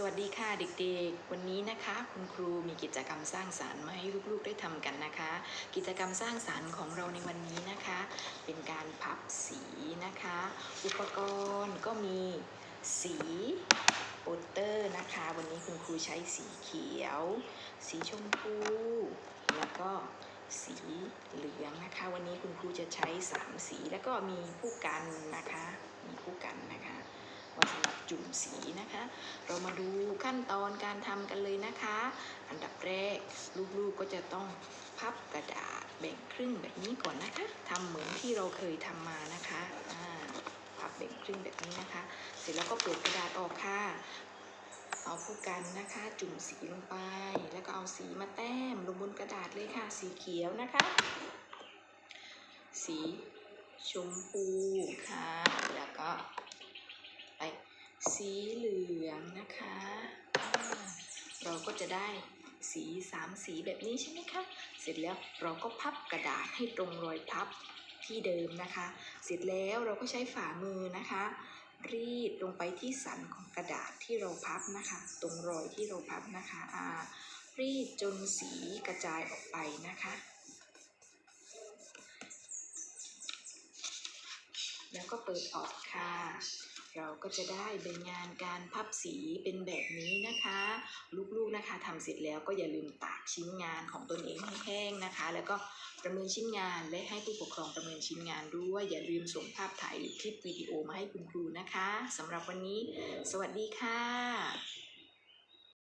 สวัสดีค่ะเด็กๆ วันนี้นะคะ คุณครูมีกิจกรรมสร้างสารรค์มาให้ลูกๆได้ทำกันนะคะ กิจกรรมสร้างสารรค์ของเราในวันนี้นะคะ เป็นการพับสีนะคะ อุปกรณ์ก็มีสีโปสเตอร์นะคะ วันนี้คุณครูใช้สีเขียว สีชมพู แล้วก็สีเหลืองนะคะ วันนี้คุณครูจะใช้สามสีแล้วก็มีผู้กันนะคะ มีผู้กันนะคะ ไว้สำหรับจุ่มสีนะคะ เรามาดูขั้นตอนการทำกันเลยนะคะ อันดับแรกลูกๆก็จะต้องพับกระดาษแบ่งครึ่งแบบนี้ก่อนนะคะทำเหมือนที่เราเคยทำมานะคะพับแบ่งครึ่งแบบนี้นะคะ เสร็จแล้วก็เปิดกระดาษออกค่ะเอาผู้กันนะคะ จุ่มสีลงไป แล้วก็เอาสีมาแต้มลงบนกระดาษเลยค่ะ สีเขียวนะคะ สีชมพูค่ะ แล้วก็ สีเหลืองนะคะ เราก็จะได้สีสามสีแบบนี้ใช่ไหมคะ เสร็จแล้วเราก็พับกระดาษให้ตรงรอยพับที่เดิมนะคะ เสร็จแล้วเราก็ใช้ฝ่ามือนะคะ รีดลงไปที่สันของกระดาษที่เราพับนะคะ ตรงรอยที่เราพับนะคะ รีดจนสีกระจายออกไปนะคะ แล้วก็เปิดออกค่ะ เราก็จะได้เป็นงานการพับสีเป็นแบบนี้นะคะ ลูกๆนะคะทำเสร็จแล้วก็อย่าลืมตากชิ้นงานของตนเองให้แห้งนะคะ แล้วก็ประเมินชิ้นงานและให้ผู้ปกครองประเมินชิ้นงานด้วยอย่าลืมส่งภาพถ่ายหรือคลิปวิดีโอมาให้คุณครูนะคะสำหรับวันนี้ สวัสดีค่ะ